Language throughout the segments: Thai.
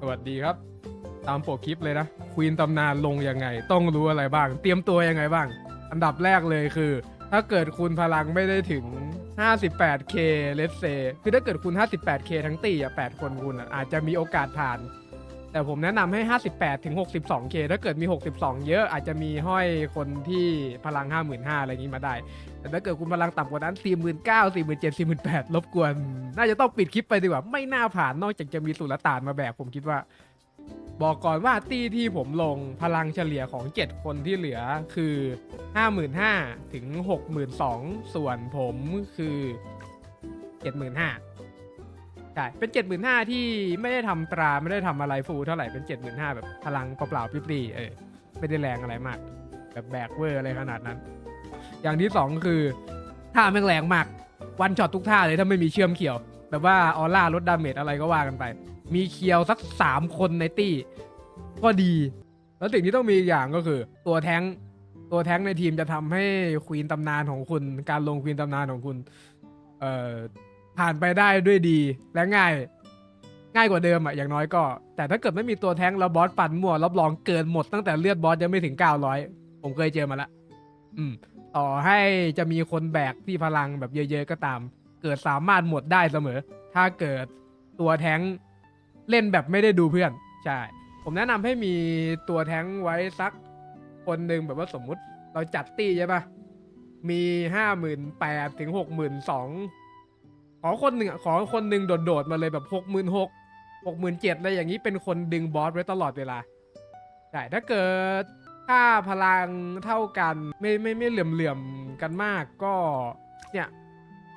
สวัสดีครับ ตามโปกคลิปเลยนะควีนตำนานลงยังไง ต้องรู้อะไรบ้าง เตรียมตัวยังไงบ้าง อันดับแรกเลยคือ ถ้าเกิดคุณพลังไม่ได้ถึง 58k เลสเซคือถ้าเกิดคุณ 58k ทั้งตีอะ8คนคุณอะอาจจะมีโอกาสผ่าน แต่ผมแนะนำให้ 58ถึง 62k ถ้าเกิดมี 62 เยอะอาจจะมีห้อยคนที่พลัง 55,000 อะไรอย่างนี้มาได้ แต่ถ้าเกิดคุณพลังต่ำกว่านั้น 49,000 47,000 48,000 รบกวน น่าจะต้องปิดคลิปไปดีกว่า ไม่น่าผ่านนอกจากจะมีสุลต่านมาแบกผมคิดว่า บอกก่อนว่าตีที่ผมลงพลังเฉลี่ยของ 7 คนที่เหลือคือ 55,000 ถึง 62,000 ส่วนผมคือ 75,000 ช่เป็น75,000ที่ไม่ได้ทำตราไม่ได้ทำอะไรฟูเท่าไหร่เป็น75,000แบบพลังเปล่าๆปรี้ๆเออไม่ได้แรงอะไรมาก แบบแบกเวอร์อะไรขนาดนั้น อย่างที่สองคือท่าแม่งแรงมากวันช็อตทุกท่าเลยถ้าไม่มีเชื่อมเขียว แบบว่าออร่าลดดาเมจอะไรก็ว่ากันไป มีเคียวสักสามคนในตี้ก็ดี แล้วสิ่งที่ต้องมีอีกอย่างก็คือ ตัวแท้งตัวแท้งในทีมจะทำให้ควีนตำนานของคุณ การลงควีนตำนานของคุณ เอ่อ ผ่านไปได้ด้วยดีและง่าย ง่ายกว่าเดิมอะอย่างน้อยก็ แต่ถ้าเกิดไม่มีตัวแท้งแล้วบอสปั่นมั่วรับรองเกินหมดตั้งแต่เลือดบอสยังไม่ถึง 900 ผมเคยเจอมาละอืม ต่อให้จะมีคนแบกที่พลังแบบเยอะ ๆ ก็ตาม เกิดสามารถหมดได้เสมอ ถ้าเกิดตัวแท้งเล่นแบบไม่ได้ดูเพื่อนใช่ผมแนะนำให้มีตัวแท้งไว้สักคนหนึ่งแบบว่าสมมุติเราจัดตี้ใช่ปะมีห้าหมื่นแปดถึงหกหมื่นสอง ขอคนหนึ่งอะขอคนหนึ่งโดดๆมาเลยแบบหกหมื่นหกหกหมื่นเจ็ดอะไรอย่างนี้เป็นคนดึงบอสไว้ตลอดเวลาใช่ถ้าเกิดค่าพลังเท่ากันไม่ไม่ไม่เหลื่อมเหลื่อมๆกันมากก็เนี่ย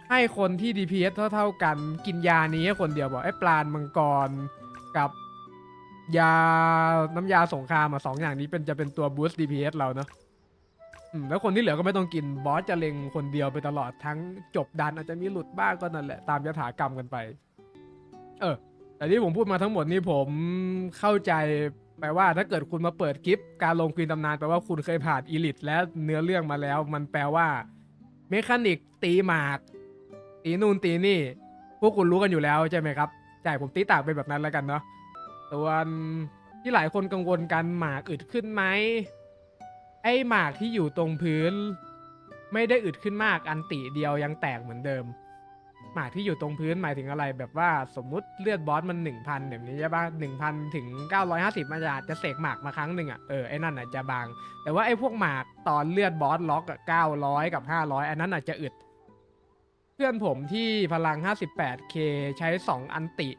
ให้คนที่ DPS เท่าๆกันกินยานี้ให้คนเดียวบอกไอ้ปลานมังกรกับยาน้ำยาสงครามอะสองอย่างนี้เป็นจะเป็นตัวบูสต์ DPS เราเนอะ อืมแล้วคนที่เหลือก็ไม่ต้องกินบอสจะเล็งคนเดียวไปตลอดทั้งจบดันอาจจะมีหลุดบ้างก็นั่นแหละตามยถากรรมกันไป เออ แต่ที่ผมพูดมาทั้งหมดนี่ผมเข้าใจแปลว่าถ้าเกิดคุณมาเปิดคลิป การลงควีนตำนานแปลว่าคุณเคยผ่านอีลิทและเนื้อเรื่องมาแล้ว มันแปลว่าเมคานิกตีหมาก ตีนู่นตีนี่ พวกคุณรู้กันอยู่แล้วใช่ไหมครับใช่ผมตีต่างเป็นแบบนั้นแล้วกันเนาะส่วนที่หลายคนกังวลกันหมากอึดขึ้นไหม ไอหมากที่อยู่ตรงพื้น ไม่ได้อึดขึ้นมากอันติเดียวยังแตกเหมือนเดิม หมากที่อยู่ตรงพื้นหมายถึงอะไรแบบว่าสมมุติเลือดบอสมันหนึ่งพันแบบนี้ใช่ปะหนึ่งพันถึงเก้าร้อยห้าสิบมันจะจะเสกหมากมาครั้งหนึ่งอะเออไอ้นั่นอะจะบาง แต่ว่าไอ้พวกหมากตอนเลือดบอสล็อกอะเก้าร้อยกับห้าร้อยอันนั้นอาจจะอึด เพื่อนผมที่พลัง 58k ใช้ 2 อันติ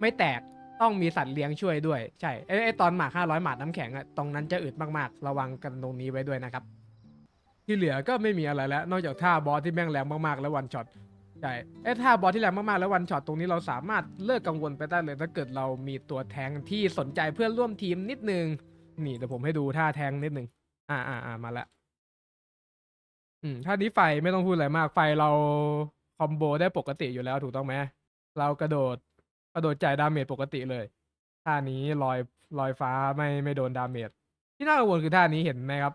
ไม่แตก ต้องมีสัตว์เลี้ยงช่วยด้วย ใช่ไอ้ไอ้ตอนหมาก 500 หมาดน้ำแข็งอะตรงนั้นจะอึดมากๆ ระวังกันตรงนี้ไว้ด้วยนะครับ ที่เหลือก็ไม่มีอะไรแล้ว นอกจากท่าบอสที่แม่งแรงมากๆ แล้ววันช็อต ใช่ไอ้ท่าบอสที่แรงมากๆ แล้ววันช็อตตรงนี้เราสามารถเลิกกังวลไปได้เลยถ้าเกิดเรามีตัวแทงที่สนใจเพื่อนร่วมทีมนิดนึง นี่เดี๋ยวผมให้ดูท่าแทงนิดนึง อ่าอ่าอ่ามาละอืมถ้านี้ไฟไม่ต้องพูดอะไรมากไฟเราคอมโบได้ปกติอยู่แล้วถูกต้องไหมเรากระโดด กระโดดจ่ายดาเมจปกติเลยท่านี้ลอยลอยฟ้าไม่ไม่โดนดาเมจที่น่ากังวลคือท่านี้เห็นไหมครับ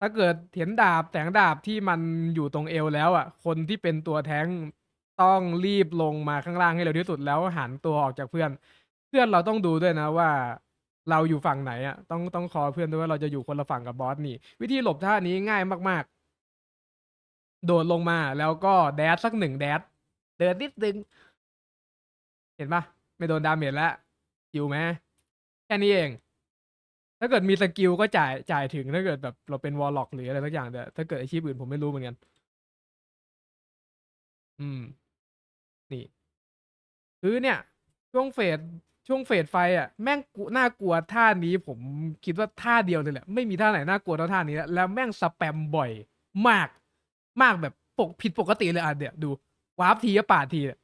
ถ้าเกิดเห็นดาบแสงดาบที่มันอยู่ตรงเอวแล้วอะ คนที่เป็นตัวแท้งต้องรีบลงมาข้างล่างให้เร็วที่สุดแล้วหันตัวออกจากเพื่อน เพื่อนเราต้องดูด้วยนะว่า เราอยู่ฝั่งไหนอะ ต้องต้องคอเพื่อนด้วยว่าเราจะอยู่คนละฝั่งกับบอสนี่ วิธีหลบท่านี้ง่ายมาก ๆ โดดลงมาแล้วก็แดดสักหนึ่งแดดเดินนิดนึง เห็นปะไม่โดนดาเมจแล้วอยู่ไหมแค่นี้เอง ถ้าเกิดมีสกิลก็จ่ายจ่ายถึงถ้าเกิดแบบเราเป็นวอลล็อกหรืออะไรสักอย่างแต่ถ้าเกิดอาชีพอื่นผมไม่รู้เหมือนกัน อืม นี่ คือเนี่ย ช่วงเฟสช่วงเฟสไฟอะแม่งน่ากลัวท่านี้ผมคิดว่าท่าเดียวเลยแหละ ไม่มีท่าไหนน่ากลัวเท่าท่านี้แล้วแล้วแม่งสแปมบ่อย มาก มากแบบปกผิดปกติเลยอะเดี๋ยวดูวาร์ปทีก็ปาดทีเนี่ย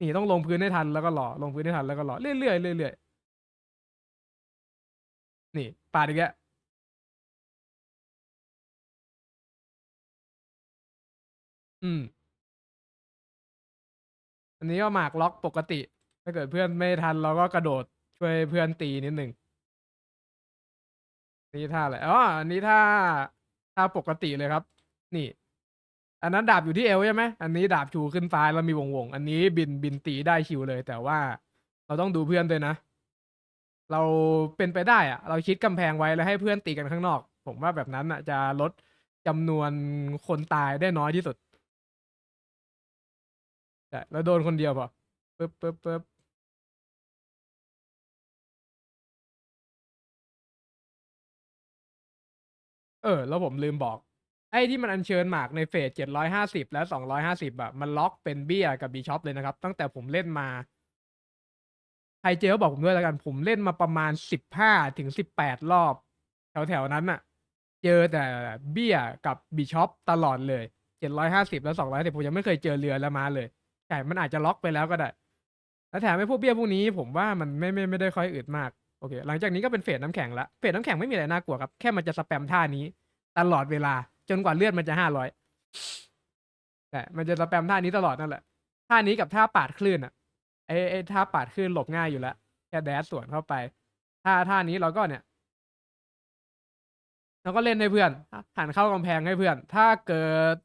นี่ต้องลงพื้นให้ทันแล้วก็รอลงพื้นให้ทันแล้วก็หล่อเรื่อยๆเรื่อยๆนี่ปาดอีกแล้วอืม อันนี้ก็หมากล็อกปกติ ถ้าเกิดเพื่อนไม่ทันเราก็กระโดดช่วยเพื่อนตีนิดหนึ่งนี่ท่าอะไรอ๋ออันนี้ท่าท่าปกติเลยครับ นี่ อันนั้นดาบอยู่ที่เอวใช่ไหมอันนี้ดาบชูขึ้นฟ้าแล้วมีวงวงอันนี้บินบินตีได้ชิวเลย แต่ว่าเราต้องดูเพื่อนด้วยนะ เราเป็นไปได้อะเราคิดกำแพงไว้แล้วให้เพื่อนตีกันข้างนอก ผมว่าแบบนั้นอะจะลดจำนวนคนตายได้น้อยที่สุดแต่แล้วโดนคนเดียวพอปึ๊บปึ๊บปึ๊บเออ แล้วผมลืมบอก ไอ้ที่มันอัญเชิญหมากในเฟสเจ็ดร้อยห้าสิบและสองร้อยห้าสิบอะมันล็อกเป็นเบี้ยกับบีช็อปเลยนะครับ ตั้งแต่ผมเล่นมาใครเจอบอกผมด้วยแล้วกัน ผมเล่นมาประมาณสิบห้าถึงสิบแปดรอบ แถวแถวๆนั้นอะเจอแต่เบี้ยกับบีช็อปตลอดเลยเจ็ดร้อยห้าสิบแล้วสองร้อยสิบผมยังไม่เคยเจอเรือและมาเลยแต่มันอาจจะล็อกไปแล้วก็ได้แล้วแถมไอ้พวกเบี้ยพวกนี้ผมว่ามันไม่ไม่ไม่ได้ค่อยอึดมากโอเค หลังจากนี้ก็เป็นเฟสน้ำแข็งละเฟสน้ำแข็งไม่มีอะไรน่ากลัวครับ แค่มันจะสแปมท่านี้ ตลอดเวลา จนกว่าเลือดมันจะห้าร้อยแต่มันจะสแปมท่านี้ตลอดนั่นแหละ ท่านี้กับท่าปาดคลื่นอะไอ้ไอ้ท่าปาดคลื่นหลบง่ายอยู่แล้วแค่แดดสวนเข้าไป ท่าท่านี้เราก็เนี่ยเราก็เล่นให้เพื่อนหันเข้ากำแพงให้เพื่อน ถ้าเกิด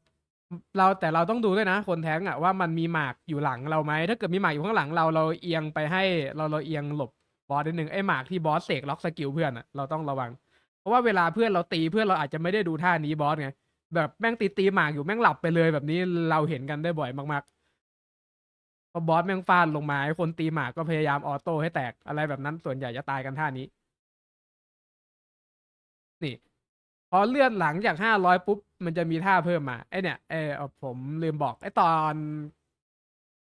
เราแต่เราต้องดูด้วยนะ คนแทงอะว่ามันมีหมากอยู่หลังเราไหมถ้าเกิดมีหมากอยู่ข้างหลังเราเราเอียงไปให้เราเราเอียงหลบบอสนิดนึงไอ้หมากที่บอสเสกล็อกสกิลเพื่อนอะเราต้องระวัง ราะว่าเวลาเพื่อนเราตีเพื่อนเราอาจจะไม่ได้ดูท่านี้บอสไงแบบแม่งตีตีหมากอยู่แม่งหลับไปเลยแบบนี้เราเห็นกันได้บ่อยมากๆพอบอสแม่งฟาดลงมาไอ้คนตีหมากก็พยายามออโต้ให้แตกอะไรแบบนั้นส่วนใหญ่จะตายกันท่านี้ นี่ พอเลื่อนหลังจากห้าร้อยปุ๊บ มันจะมีท่าเพิ่มมาไอเนี่ยเออผมลืมบอกไอตอน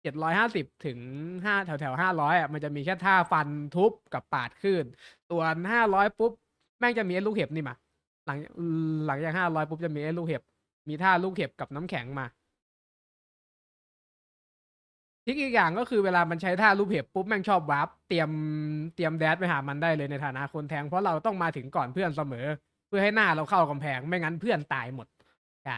เจ็ดร้อยห้าสิบถึงห้าแถวแถวห้าร้อยอะมันจะมีแค่ท่าฟันทุบกับปาดขึ้นส่วนห้าร้อยปุ๊บ แม่งจะมีไอ้ลูกเห็บนี่มา หลังหลังจากห้าร้อยปุ๊บจะมีไอ้ลูกเห็บ มีท่าลูกเห็บกับน้ำแข็งมาทริกอีกอย่างก็คือเวลามันใช้ท่าลูกเห็บปุ๊บแม่งชอบวาร์ปเตรียมเตรียมแดดไปหามันได้เลยในฐานะคนแทง เพราะเราต้องมาถึงก่อนเพื่อนเสมอ เพื่อให้หน้าเราเข้ากำแพง ไม่งั้นเพื่อนตายหมดใช่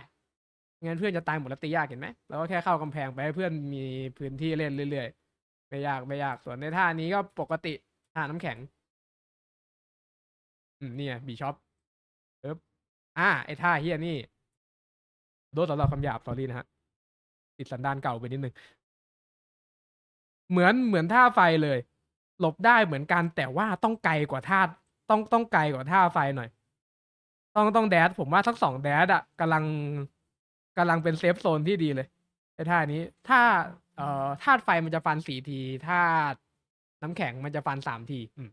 งั้นเพื่อนจะตายหมดแล้วตียากเห็นไหมเราก็แค่เข้ากำแพงไปให้เพื่อนมีพื้นที่เล่นเรื่อยๆไม่ยากไม่ยากส่วนในท่านี้ก็ปกติท่าน้ำแข็ง อืมเนี่ยบีช็อปปึ๊บอ่าไอ้ท่าเฮียนี่โดนสำหรับคำหยาบสอรี่นะฮะติดสันดานเก่าไปนิดนึง เหมือนเหมือนท่าไฟเลย หลบได้เหมือนกันแต่ว่าต้องไกลกว่าท่าต้องต้องไกลกว่าท่าไฟหน่อย ต้องต้องแดดผมว่าทั้งสองแดดอะกำลังกำลังเป็นเซฟโซนที่ดีเลยไอ้ท่านี้ ถ้า เอ่อธาตุไฟมันจะฟันสี่ทีธาตุน้ำแข็งมันจะฟันสามที อืม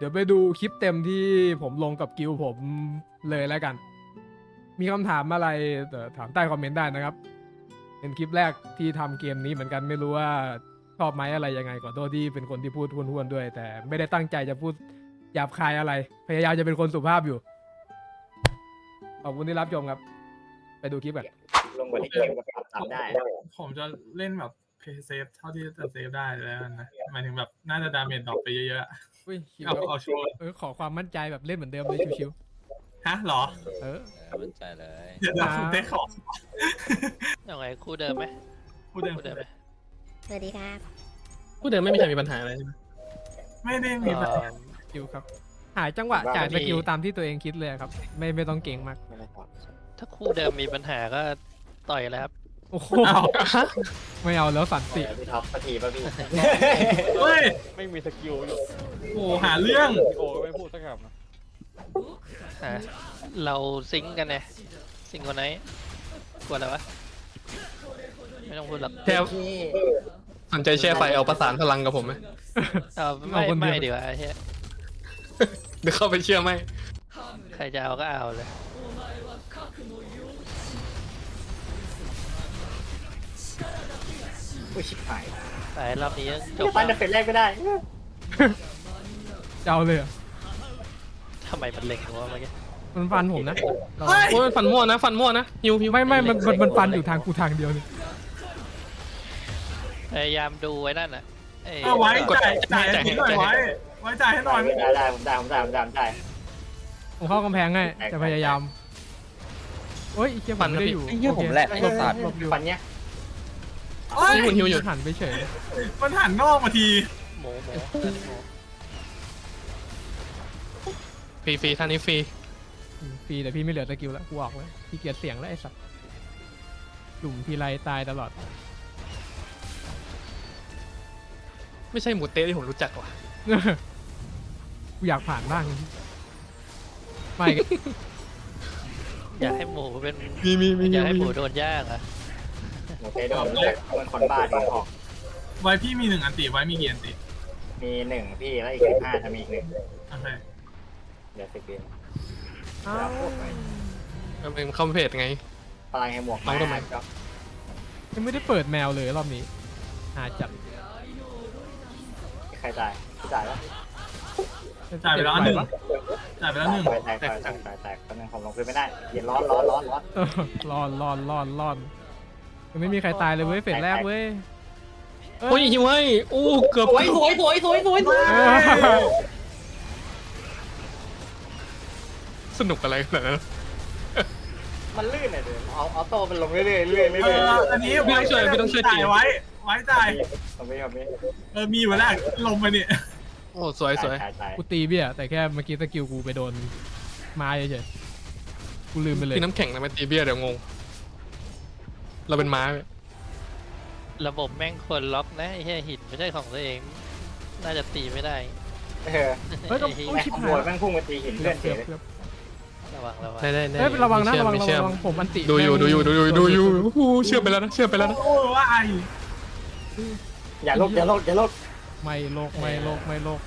เดี๋ยวไปดูคลิปเต็มที่ผมลงกับกิวผมเลยแล้วกัน มีคำถามอะไรเอ่อถามใต้คอมเมนต์ได้นะครับ เป็นคลิปแรกที่ทำเกมนี้เหมือนกันไม่รู้ว่าชอบไหมอะไรยังไงขอโทษที่เป็นคนที่พูดห้วนๆด้วย แต่ไม่ได้ตั้งใจจะพูดหยาบคายอะไร พยายามจะเป็นคนสุภาพอยู่ ขอบคุณที่รับชมครับ ไปดูคลิปกัน ลงบนเกมก็ปรับตามได้ ผมจะเล่นแบบ เพย์เซฟเท่าที่จะเซฟได้แล้วนะหมายถึงแบบน่าจะดาเมจดรอปไปเยอะอุ้ยคิวๆเอาเอาชัวร์เออขอความมั่นใจแบบเล่นเหมือนเดิมเลยชิวฮะเหรอๆเออมั่นใจเลยเดี๋ยวเดี๋ยวอ่าได้ของยังไงคู่เดิมไหมพูดเดิมคู่เดิมไหมสวัสดีครับผู้เดิมไม่มีใครมีปัญหาอะไรใช่ไหมไม่ได้มีปัญหา คิวครับ หายจังหวะจ่ายสกิลตามที่ตัวเองคิดเลยครับ ไม่ไม่ต้องเก่งมาก ถ้าคู่เดิมมีปัญหาก็ต่อยแล้วครับ โอ้โหอ้าวไม่เอาแล้วสันติพี่ท็อปปะทีป่ะพี่เฮ้ยไม่มีสกิลอยู่โอ้หาเรื่องโอ้ก็ไม่พูดสักคำนะอะเราซิงค์กันไงซิงค์คนไหนกลัวอะไรวะ ไม่ต้องพูดหรอกแค่สนใจแช่ไฟเอาประสานพลังกับผมไหมเอาไม่ไม่ดีกว่าไอ้เฮียเดี๋ยวเข้าไปเชื่อไหมใครจะเอาก็เอาเลย อุ้ยชิบหายตายรอบนี้จจะบปั้นแล้วเฟสแรกก็ได้ จะเอาเลยเหรอทำไมมันเล็งวะเมื่อกี้ มันฟันผมนะเราโอ้ยฟันมั่วนะ ฟันมั่วนะฮิวฮิวไม่ไม่มันมันมันฟันอยู่ทางกูทางเดียวเลยพยายามดูไว้นั่นน่ะไอ้เอาไว้จ่ายจ่ายให้หน่อยไว้ไว้จ่ายให้หน่อยได้ได้ผมได้ผมได้ผมได้ผมได้ผมเข้ากำแพงให้จะพยายามโอ้ยไอ้เหี้ยผมไม่ได้อยู่ไอ้เหี้ยผมโอคแหละหลบหลบอยู่ ฟันเนี้ย เฮ้ยนี่คุณฮิวอยู่หันไปเฉยมันหันนอกมาทีหมูหมูหมูฟรีฟรีท่านี้ฟรีอืมฟรีแต่พี่ไม่เหลือสกิลแล้วกูออกแล้วพี่เกียจเสียงแล้วไอ้สัสหลุมทีไรตายตลอด ไม่ใช่หมูเต้ที่ผมรู้จักว่ะกูอยากผ่านบ้างไม่อยากให้หมูเป็นมีมีมีอยากให้หมูมีโดนย่างอะ หมูเตโดนมันคนบ้าดีออก ไว้พี่มีหนึ่งอันติไว้มีกี่อันติมีหนึ่งพี่แล้วอีกสิบห้าจะมีอีกหนึ่งโอเคเดี๋ยวสิบเดียวเอ้ามันเป็นคอมเพลตไง พลังแห่งหมวกเอาทำไมก็ยังไม่ได้เปิดแมวเลยรอบนี้หาจัดใครตายพี่ตายแล้วจ่ายไปแล้วอันหนึ่งจ่ายไปแล้วหนึ่งแตกแตกแตกแตกแตกคนนึงผมลงพื้นไม่ได้เย็นร้อนร้อนร้อนร้อนเออรอนรอนรอนรอน ยังไม่มีใครตายเลยเว้ยเฟสแรกเว้ยเอ้โอ้ยหิวไอ้โอ้เกือบสวยสวยสวยสวยสวยสวยเออสนุกอะไรขนาดนั้นมันลื่นเลยเดี๋ยวเอาเอาโต้มันลงเรื่อยๆเรื่อยๆเอเรื่อยออันนี้พี่ต้องช่วยพี่ต้องช่วยจ่ายไว้ไว้จ่ายๆทำไมทำไมเออมีอยู่แล้วลงไปเนี่ยโอ้สวยสวยตายตายกูตีเบี้ยแต่แค่เมื่อกี้สกิลกูไปโดนไม้เฉยๆกูลืมไปเลยพี่น้ำแข็งนะมาตีเบี้ยเดี๋ยวงง เราเป็นม้าเว้ยระบบแม่งควรล็อกนะไอ้เหี้ยหินไม่ใช่ของตัวเอง น่าจะตีไม่ได้เออเฮ้ยก็ไอ้เหี้ยโอ้ยแม่งชิบขหาโมยยแล้วแม่งพุ่งมาตีหินเกืเลื่ออบนเฉเกือยบเกือบระวังระวังได้ได้ได้เฮ้ยระวังนะมีระวังมีระเชื่อวังมผมอันติดูอยู่แม่งดูอยู่ดูอยู่ดูอยู่โอ้โหเชื่อไปแล้วนะเชื่อไปแล้วนะโอ้ว่าไออย่าลบอย่าลบอย่าลบไม่โลกไม่โลกไม่โลก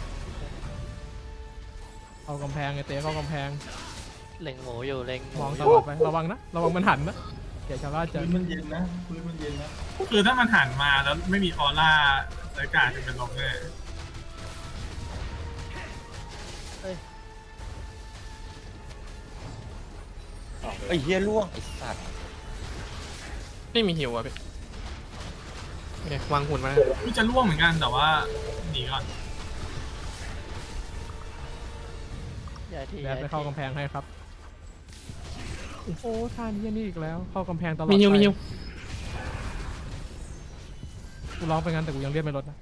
เข้ากำแพงไอเต้เข้ากำแพงเล็งหมูอยู่เล็งหมองตยู่ลอดไประวังนะระวังมันหันนะ อย่าชาวบ้านเจอมันเย็นนะพื้นมันเย็นนะคือถ้ามันหันมาแล้วไม่มีออร่าอากาศจะเป็นลมแน่ไอ้เฮียล่วงไอ้สัตว์ไม่มีหิวอะพี่โอเควางหุ่นมาพี่จะล่วงเหมือนกันแต่ว่าหนีก่อนย้ายที่แบย้าดยไปที่เข้ากำแพงให้ครับ โอ้โหท่านี้นี่อีกแล้ว เข้ากำแพงตลอดมีหิวไปมีหิวกูร้องไปงั้นแต่กูยังเรียกไม่ลดนะ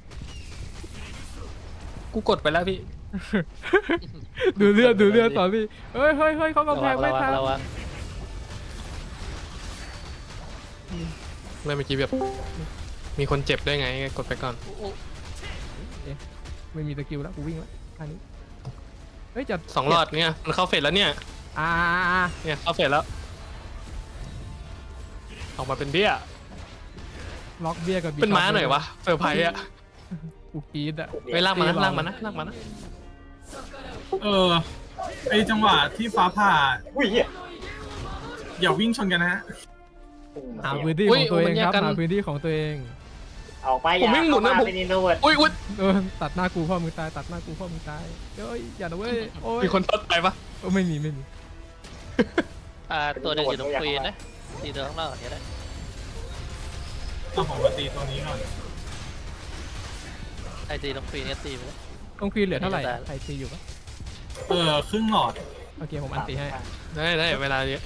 กูกดไปแล้วพี่ ดูเลือดดูเลือดต่อพี่เฮ้ยเฮ้ยเฮ้ยเข้ากำแพระงวังไม่ระวังทันระวังเมื่อกี้แบบ มีคนเจ็บด้วยไง กดไปก่อน ไม่มีสกิลแล้วกูวิ่งแล้วท่านี้เฮ้ยจะสองรอดเนี่ย มันเข้าเฟสแล้วเนี่ย อ่าเนี่ยเข้าเฟสแล้วออกมาเป็นเบี้ย ล็อกเบียร์กับบีเป็นม้าหน่อยวะเซอร์ไพรส์อะกูกรีดอะไปลากมานะตีรอลากมานะลากมานะเออไอจังหวะที่ฟ้าผ่าอุ้ยเหี้ยอย่าวิ่งชนกันนะฮะหาพื้นที่ของตัวเองครับหาพื้นที่ของตัวเองออกไปอย่าเข้ามาเป็นอินโทรเวิร์ดอุ้ยอุ้ยเออตัดหน้ากูพ่อมึงตายตัดหน้ากูพ่อมึงตายเฮ้ยอย่านะเว้ยโอ้ยมีคนทัดไปปะเออไม่มีไม่มี อ่าตัวหนึงอยู่ตรงควีนนะตีตัวข้างนอกอย่างนี้แหละเอาผมมาตีตัวนี้ก่อนใครตีตรงควีนก็ตีไปแล้วต้องควีนเหลือเท่าไหร่ไม่ได้ใครตีอยู่ปะเออครึ่งหลอดโอเคผมอันตีให้ได้ได้เวลาเยอะ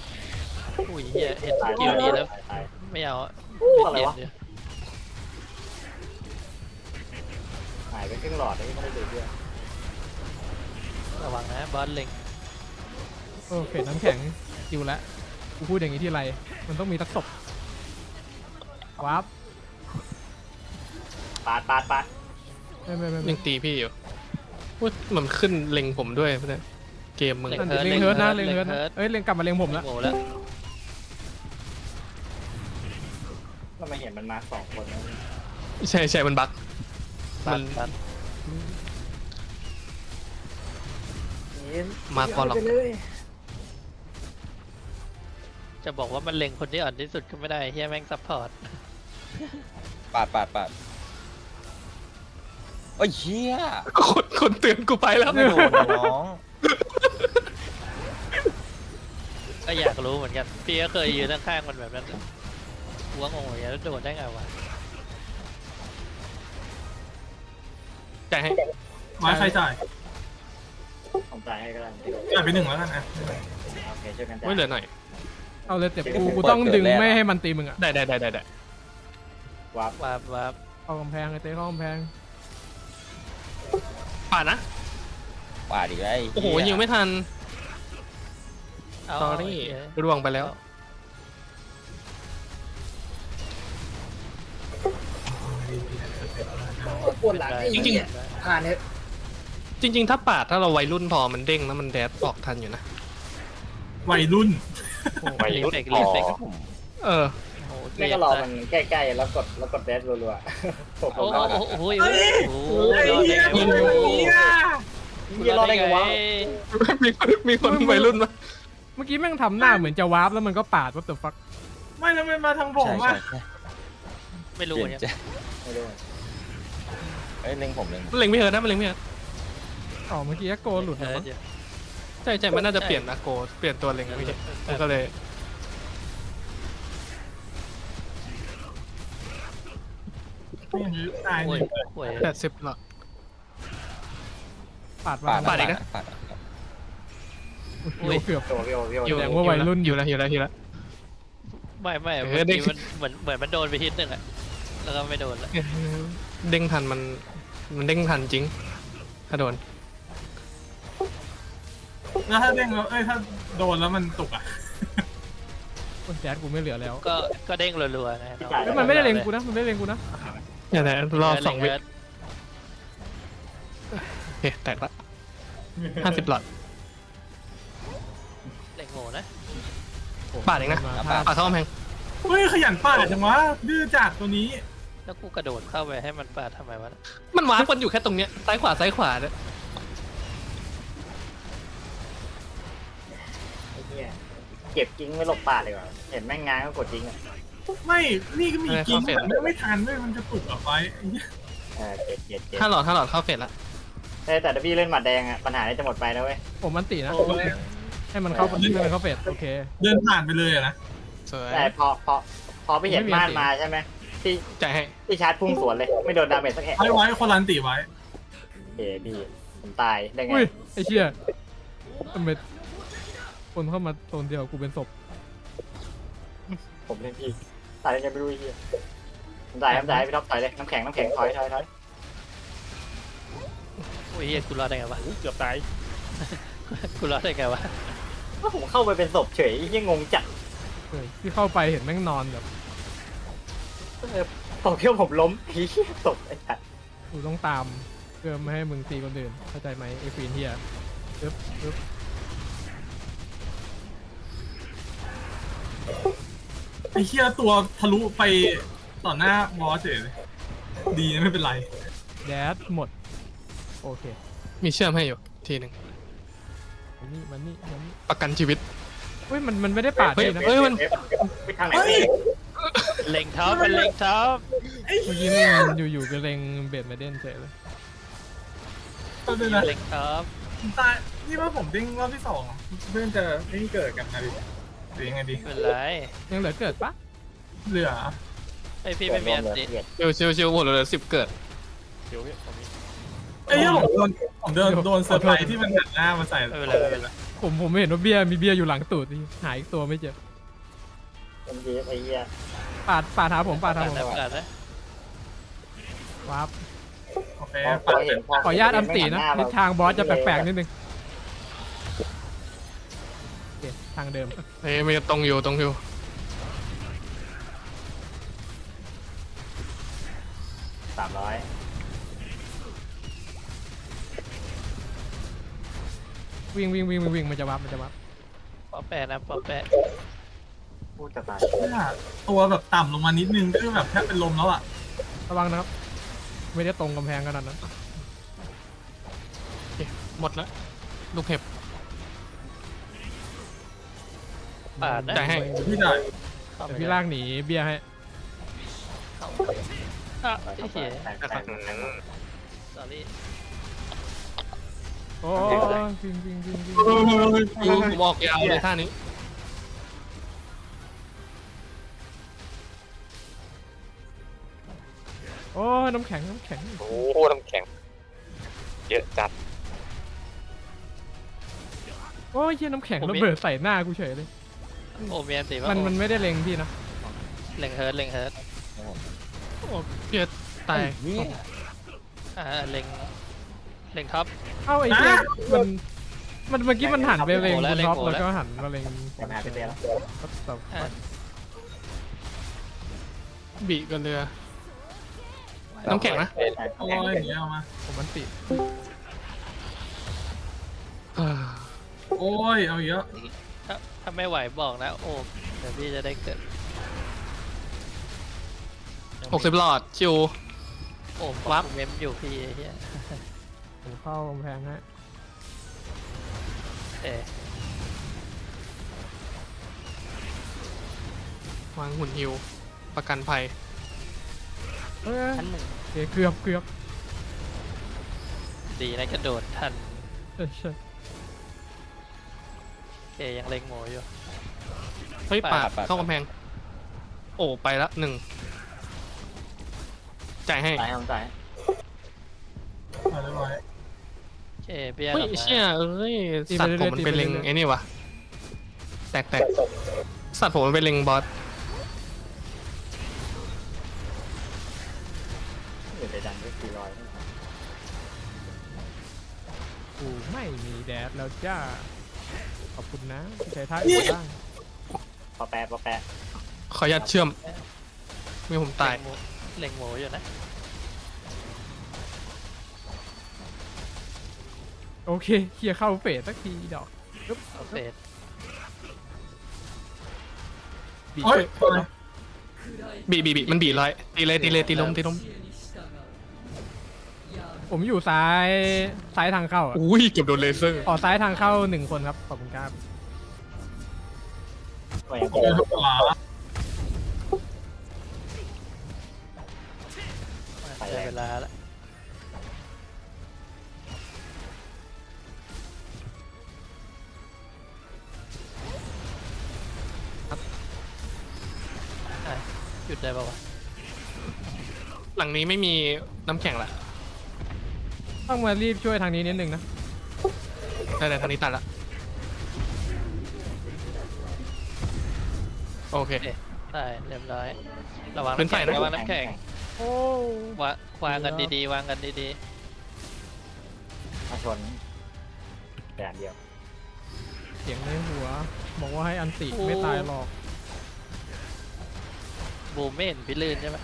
อุ้ยเหี้ยเห็นสตายกิลนี้แล้วตาย ไม่เอาอู้ไม่อะไรเปลี่ยนวะ เดี๋ยวหายไปครึ่งหลอดเลยไม่ได้ดูเพื่อนระวังนะบอสเล็ง โอ้เฟดน้ำแข็งคิวแล้วกูพูดอย่างนี้ที่ไร มันต้องมีตักศพวาร์ปปาดปาดปาดไม่ไม่ไม่ยัไม่งตีพี่อยู่ว่ามันขึ้นเล็งผมด้วยเนี่ยเกมมึงนั่นดิเล็งเฮิร์ตนะเล็งเฮิร์ตนะเอ้ยเล็งกลับมาเล็งผมแล้วหมูแล้วเรามาเห็นมันมาสองคนแล้วใช่ใช่มันบั๊กตัมัดนตัดมาก่อนหรอก จะบอกว่ามันเล็งคนที่อ่อนที่สุดก็ไม่ได้เฮียแม่งซัพพอร์ต ปาดปาดปาดโอ้ยเฮียคนคนเตือนกูไปแล้วไม่โดนนะน้อง ก็อยากรู้เหมือนกัน พี่ก็เคยยืนข้างๆมันแบบนั้นหัวงงอย่างเงี้ยแล้วโดดได้ไงวะจ่ายให้ไว้ใครจ่ายผมจ่ายให้ก็ได้จ่ายไปหนึ่งแล้วกันนะโอเคช่วยกันจ่ายไม่เหลือหน่อย เอาเลยเจ็บกูกูต้องดึงไม่ให้มันตีมึงอะได้ได้ได้ได้ได้วับวาบวาบเข้ากำแพงไอ้เต้เข้ากำแพงป่าดนะปาดอีกแล้วไอ้โอ้โหเหี้ยิงไม่ทันเอาสอเอารี่ไอ้เหี้ยร่วงไปแล้วปวดหลังจริงผ่านเนี่ยจริง ๆ ถ้าปาดถ้าเราวัยรุ่นพอมันเด้งแล้วมันแดดออกทันอยู่นะวัยรุ่น วัยรุ่นเด็กพเรียนเด็ก อเออโอ้โหไม่ก็รอมันใกล้ๆแล้วกดแล้วกดแดชรัวๆผมโอ้ก็โหโอ้โหโอ้โหเฮ้ยโอ้โหไอ้รอดได้เหี้ยไงมันวะเป็นแบบนี้อะยี่รอดได้ไงวะมีคนมีคนวัยรุ่นมาเมื่อกี้แม่งทำหน้าเหมือนจะวาร์ปแล้วมันก็ปาดว่าแต่ฟักไม่แล้วมันมาทางผมใช่อะใช่ใช่ไม่เปรู้ลี่ยนเนี่ยใจไม่รู้เอ้ยเล็งผมเล็งมันเล็งไม่เฮิร์ตนะมันเล็งไม่เฮิร์ตอ๋อเมื่อกี้โกหลุดเอแล้วอมั้งเดี๋ยว ใช่ใช่มันน่าจะเปลี่ยนนะโกเปลี่ยนตัวเล็งไม่ใช่มันก็เลย ไม่อย่างนี้ตายโอ้เลยยโอ้ยแปดสิบหรอปาดปาว่าดปาดอีกนะปาดปาดโอ้ยเกือบโอ้พี่โอพี่โออยู่แสดงว่าวัยรุ่นอยู่แล้วอยู่แล้วอยู่แล้ว ไม่ไม่เออเมื่อเด็กกี้มันเหมือนเหมือนมันโดนไปทิศหนึ่งอะแล้วก็ไม่โดนละเออเด้งทันมัน มันเด้งทันจริง ถ้าโดน แล้วถ้าเด้งแล้วเอ้ยถ้าโดนแล้วมันตกอะโอ้ยแดดกูไม่เหลือแล้วก็ก็เด้งรัวๆนะเฮ้ยมันไม่ได้เล็งกูนะ มันไม่ได้เล็งกูนะเนี่ยแหละรอบสองวิเฮิร์ตโอเคแตกละห้าสิบหลอดเล็งโง่นะปาดเองนะมาปาดปาดเข้ากำแพงเฮ้ยขยันปาดจังวะดื้อจัดตัวนี้ แล้วกูกระโดดเข้าไปให้มันปาดทำไมวะ มันวาร์ปกันอยู่แค่ตรงเนี้ยซ้ายขวาซ้ายขวาเนี่ย เหี้ยเก็บกิ้งไว้หลบปาดเลยว่ะเห็นแม่งงานก็กดกิ้งอะไม่นี่ก็มีกิ้งแต่ไม่ไม่ทันด้วยมันจะตุกออกไปไอ้เหี้ยเออเก็บเก็บเก็บห้าหลอดห้าหลอดเข้าเฟสละแต่แต่ถ้าพี่เล่นหมัดแดงอะปัญหานี้จะหมดไปนะเว้ยผมมันตีนะโอ้ยให้มันเข้าให้มันเข้าเฟสโอเค เดินผ่านไปเลยอะนะสวยแต่พอพอพอไปเห็นไม่มีม่านอันติมาใช่ไหมที่จ่ายให้ที่ชาร์จพุ่งสวนเลยไม่โดนดาเมจสักแอะไว้ไว้คนรันตีไว้เอ้พี่ผมตายได้ไงอุ้ยไอ้เชี่ยทำไม คนเข้ามาโซนเดียวกูเป็นศพผมเล่นพี่ตายได้ไงไม่รู้ไอ้เหี้ยผมตายผมตายพี่ท็อปต่อยเลยน้ำแข็งน้ำแข็งถอยถอยถอยโอ้ยเฮียกูรอดได้ไงวะ เกือบตายกูรอดได้ไงวะก็ผมเข้าไปเป็นศพเฉยไอ้เหี้ยงงจัดเออที่เข้าไปเห็นแม่งนอนแบบเออตกเที่ยวผมล้มไอ้เหี้ยศพไอ้สัตว์กูต้องตามเพื่อไม่ให้มึงตีคนอื่นเข้าใจไหมไอ้ควีนเฮียปึ๊บปึ๊บ ไอ้เหี้ยตัวทะลุไปต่อหน้าบอสเฉยเลยดีนะไม่เป็นไร แดดหมด โอเคมีเชื่อมให้อยู่ทีหนึ่งมันนี่มันนี่มันนี่ประกันชีวิต เฮ้ยมันมันไม่ได้ปาดเฮ้ยพี่นะเฮ้ยมันไปทางไหนเฮ้ย เล็งเท้ามันเล็งเท้าไอ้เมื่อเหี้กี้ยมันอยู่ๆไปเล็งเบดมาเด่นเฉยเลยตอนนี้นะเล็งเท้าผมตายนี่ว่าผมเด้งรอบที่สองเพื่อนจะไม่เกิดกันนะดิ หรือยังไงดีไม่เป็นไรยังเหลือเกิดปะเหลือไอพี่ไม่มีอันติชิวชิวชิวหมดเลยสิบเกิดเดี๋ยวพี่ผมมีไอ้เหี้ยผมโดนผมเดินโดนเซอร์ไพรส์ที่มันหันหน้ามาใส่ไม่เป็นไรไม่เป็นไรผมผมไม่เห็นว่าเบียร์มีเบียร์อยู่หลังตูดนี่หายอีกตัวไม่เจอเอ็มจีไอ้เหี้ยปาดปาดหาผมปาดหาผมแล้วกันนะวาร์ปโอเคพอพอเห็นพอขออนุญาตอันตีนะทิศทางบอสจะแปลกๆนิดนึง ทางเดิมเฮ้ยมันจะตรงอยู่ตรงอยู่สามร้อยวิ่งวิ่งวิ่งวิ่งวิ่งมันจะวับมันจะวับปอแปะนะปอแปะพูดจะตายเนี่ยตัวแบบต่ำลงมานิดนึงคือแบบแทบเป็นลมแล้วอะระวังนะครับ ไม่ได้ตรงกำแพงขนาดนั้นโอเคหมดแล้วลูกเห็บ ปาดนะจ่ายให้พี่ได้เข้าไปเดี๋ยวพี่ลากหนีเบียร์ให้อะไอ้เหี้ยแตกแตกแตกสอรี่โอ้ยวิ่งวิ่งวิ่งวิ่งดูผมออกยาวเลยท่านี้โอ้ยน้ำแข็งน้ำแข็งโอ้โหน้ำแข็ง เยอะจัด โอ้ยเหี้ยน้ำแข็งระเบิดใส่หน้ากูเฉยเลย โอเมียนติว่ามันมันไม่ได้เล็งพี่นะเล็งเฮิร์ตเล็งเฮิร์ตโอ้เพียตายนี่อ่าเล็งเล็งท็อป เอ้าไอ้เหี้ยมันมันเมื่อกี้มันหันไปเล็งโอ้คุแล้วณท็อปโอ้แล้วแล้วก็หันมาเล็งแต่หาไปเจอแล้วแต่อะ บีกับเรือ น้ำแข็งนะเอาอะไรอย่างเงี้ยเอามา ผมมันติโอ้ย เอาเยอะ ถ้าถ้าไม่ไหวบอกนะโอ้เดี๋ยวพี่จะได้เกิดหกสิบหลอดชิวโอ้วับเมมอยู่พี่ไอ้เฮียผมเข้ากำแพงฮะเอ๊ะวางหุ่นฮิว ประกันภัยเอ้ยท่านหนึ่งโอเคเกือบเกือบดีนะกระโดดทัน เออใช่ เอยังเล็งหมูอยู่ เฮ้ยไปปาดปาด เข้ากำแพง โอ้ไปละหนึ่งจ่ายให้ ตายผมตายเอาเรียบร้อยเอเบี้ยเฮ้ยกลับมาเชี่ยเอ้ยสัตว์ผมมันเป็นเล็งไอ้นี่วะแตกแตกสัตว์ผมมันเป็นเล็งบอสเดี๋ยวไปดันด้วยสี่ร้อยกูไม่มีแดดแล้วจ้า ขอบคุณนะที่ใช้ท่าอื่นบ้างปอแปะปอแปะขออนุญาตเชื่อมไม่ผมตายเล็งหมูเล็งหมูอยู่นะโอเคเคลียร์เข้าเฟสสักทีดอกปึ๊บเอาเฟสบีบโอ้ยเอ้ยบีบีบีมันบีร้อยตีเลยตีเลยตีล้มตีล้ม ผมอยู่ซ้ายซ้ายทางเข้าอะอุ้ยเกือบโดนเลเซอร์ออกซ้ายทางเข้าหนึ่งคนครับขอบคุณครับก็ยังเจอขวาเจอเวลาละอะหยุดได้ป่าวะหลังนี้ไม่มีน้ำแข็งละ ต้องมารีบช่วยทางนี้นิดนึงนะได้แต่ทางนี้ตัดละ โอเค ได้เรียบร้อย ระวังเป็นน้ำแข็งไฟนะ ระวังน้ำแข็งโอ้วางวางกันดีๆ วางกันดีมาชนแต่อันเดียวเสียงในหัว บอกว่าให้อันติไม่ตายหรอก ๆบูมไม่เห็นพี่ลื่นใช่ไหม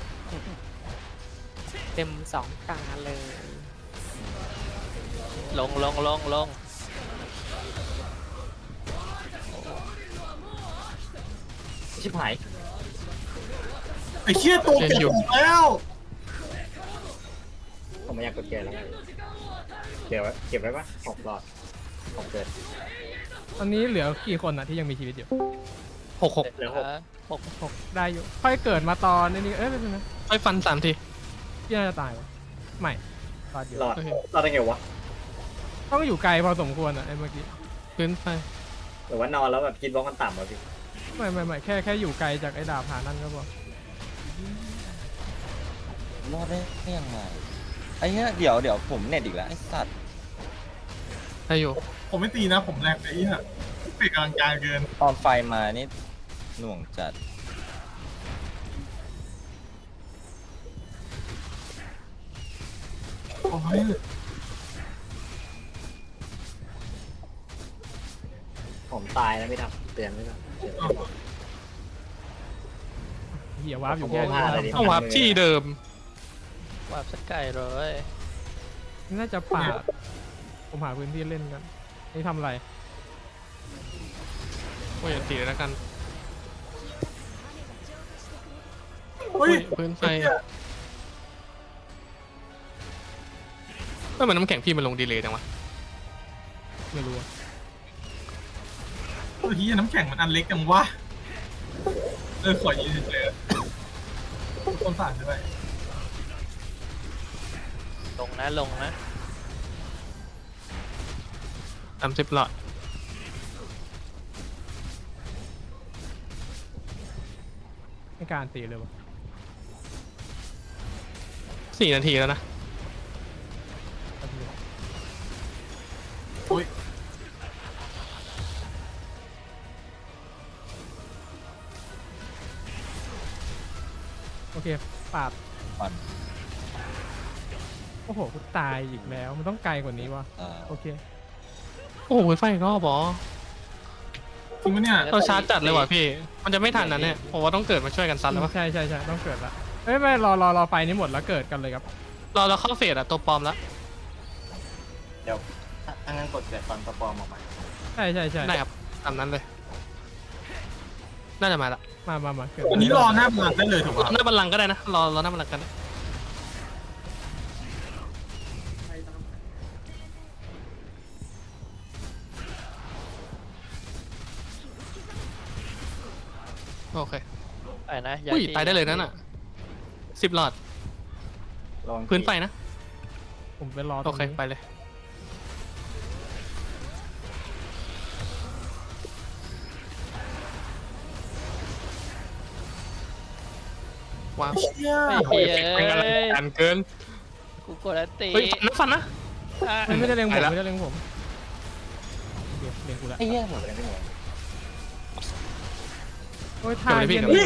เต็มสองตาเลย ลงลงลงลงชิบหายไอ้เชี่ยตัวเก็บผมแล้วผมไม่อยากกดเกียร์แล้วเดี๋ยวไว้เก็บไว้ปะหกหลอดหกเกิด ตอนนี้เหลือกี่คนอะที่ยังมีชีวิตอยู่หกหกเหลือหกอะหกหกได้อยู่ ค่อยเกิดมาตอนนี้เอ้ยไม่เป็นไรค่อยฟันสามทีพี่น่าจะตายวะไม่ตอนเดียวหลอดโอเค หลอดได้ไงวะ ต้องอยู่ไกลพอสมควรอะไอ้เมื่อกี้พื้นไปหรือว่านอนแล้วแบบกินบล็อกมันต่ำวะพี่ไม่ไม่ไม่แค่แค่อยู่ไกลจากไอ้ดาบหานั่นก็พอรอดได้ยังไงไอ้เนี้ยเดี๋ยวเดี๋ยวผมเน็ตอีกแล้วไอ้สัตว์ได้อยู่ผมไม่ตีนะ ผมแรงไอ้เนี่ยเปกกำลังกลางเกินตอนไฟมานี่หน่วงจัดโอ้ย ผมตายแล้วไม่ทำเตือนไม่ทำเตือนเอาเหี้ยวาร์ปอยู่แค่ผมว่าอะไรดินี้ต้องวับที่เดิมวาบสักไก่เลยน่าจะป่าดผมหาพื้นที่เล่นกันนี่ทำอะไรโอ้ยตีเลยแล้วกันเฮ้ยอุ้ยพื้นไฟก็เหมือนน้ำแข็งพี่มันลงดีเลยจังวะไม่รู้อะ เฮ้ยน้ำแข็งมันอันเล็กจังวะ เออขอยืนเฉยๆคนฝากด้วยลงนะลงนะสามสิบหลอดไม่กล้ารตีเลยวะสี่นาทีแล้วนะ เคปาดฟันโอ้โหกูตายอีกแล้ว มันต้องไกลกว่านี้วะอ่าโอเค โอ้โหพื้นไฟอีกรอบบอจริงปะเนี่ยเราชาร์จจัดเลยว่ะพี่ มันจะไม่ทันนะเนี่ยผมว่าต้องเกิดมาช่วยกันซัดแล้ววะใช่ใช่ใช่ต้องเกิดละเอ้ยไม่รอรอรอไฟนี้หมดแล้วเกิดกันเลยครับ เราเราเข้าเฟสอะตัวปลอมแล้วเดี๋ยวถ้างั้นกดเกิดตอนสปอร์มออกมา ใช่ใช่ใช่ได้ครับตามนั้นเลย น่าจะมาละมามามาเกิดวันนี้รอหน้าพลังได้เลยถูกรป่ะอหน้าบัลลังก์ก็ได้นะ รอรอหน้าบัลลังก์กัน โอเคไปนะอุ้ยที่ตายได้เลยนั่นอะสิบหลอด ลองพื้นไฟนะ ผมไปรอตรโองเค นี้ไปเลย ว้าวเชี่ยไอ้เหี้ยเป็นอะไรกันเกินกูกดอันตีเฮ้ยฟันนะฟันนะ อะมันไม่ได้เล็งผมไปละ ไม่ได้เล็งผมเดี๋ยวเล็งกูละไอ้เหี้ยหมดเลยที่หมดโอ้ยท่าเดี๋เย็ยนวพี่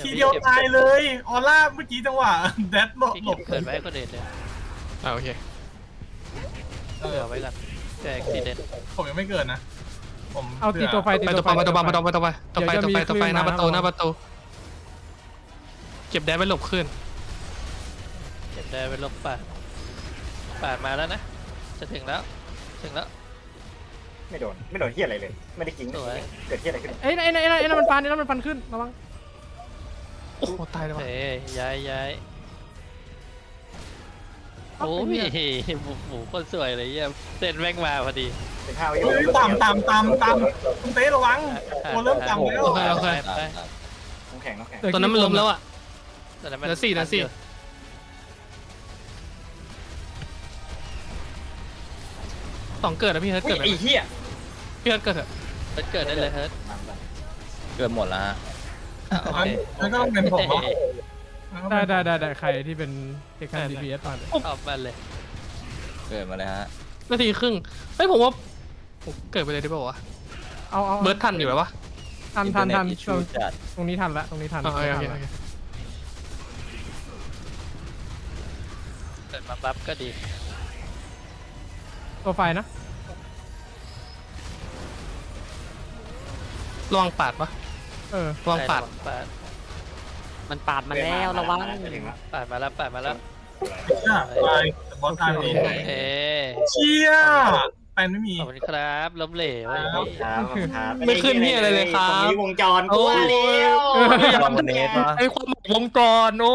ทีเดียวตายเลย ออร่าเมื่อกี้จังหวะแดดหลบพี่หลเก็บบเกิดไว้ให้คนอื่นเลยอ่าโอเคเผื่อไว้ก่อนเกิดอุบิเหตุผมยังไม่เกิดนะ ผมเอาตีตัวไฟตีไปตัตัววไฟไปตัวไปตัวไปตัวไปตัวไปเดี๋ยวจะตัวมีไปตัวไปคลื่นหน้าประตูมาหน้าประตู เก็บแดนไปหลบขึ้น เก็บได้ไปลบป่าดป่าดมาแล้วนะ จะถึงแล้ว ถึงแล้ว ไม่โดน ไม่โดนเฮียอะไรเลย ไม่ได้กิ้งสวยเกิดเฮียอะไรขึ้นเอ้ยไอ้ไอ้ไอ้ไอ้นั่นมันฟันไอ้นั่นมันฟันขึ้นระวังโอ้โหตายเลยว่ะ เฮ้ยย้ายย้ายเอ้าโอ้ไอ้ยเหี้ยหมูหมูคนสวยเลยเยี่ยมเต้นแม่งมาพอดีเป็นข้าวเฮ้ยตามตามตามตามคุณเต้ระวัง โอ้เริ่มตามแล้ว โอเคโอเคไปน้ำแข็งน้ำแข็งเกิดตัวนั้นมันล้มแล้วอะ ตอนนั้นเหลือสี่เหลือสี่ สองเกิดอะพี่เฮิร์ตอุ้ยเกิดไหมไอ้เหี้ยพี่เฮิร์ตเกิดเถอะเฮิร์ตเกิดได้เลยเฮิร์ตเกิดหมดแล้วฮะอะโอเคนั่นก็ต้องเป็นผมเนาะได้ได้ได้ได้ใครที่เป็นเทคนิค DPS ตอนออกมาเลยเกิดมาเลยฮะนาทีครึ่งเฮ้ยผมว่าผมเกิดไปเลยได้ป่าวะเอาเอาเบิร์ดทันอยู่ไหมวะ ทันทันทันอิตชูรงจัดตรงนี้ทันละตรงนี้ทันอ๋อโอเคโอเคทันโอละเค เกิดมาบัฟก็ดี ตัวไฟนะระวังปาดปะเออระวังปาด ปาดมันปาดมาแล้วระวังจะถึงแล้วปาดมาแล้วปาดมาแล้วตายแต่บอสตายเองเอ๊ะเชี่ยแปนไม่มีขอบคุณครับล้มเหลวไอ้ครับพี่ครับครับไม่ขึ้นนี่อะไรเลยครับผมมีวงจรกูว่าแล้วลองวันนี้ปะไอ้ความหมกวงจรโอ้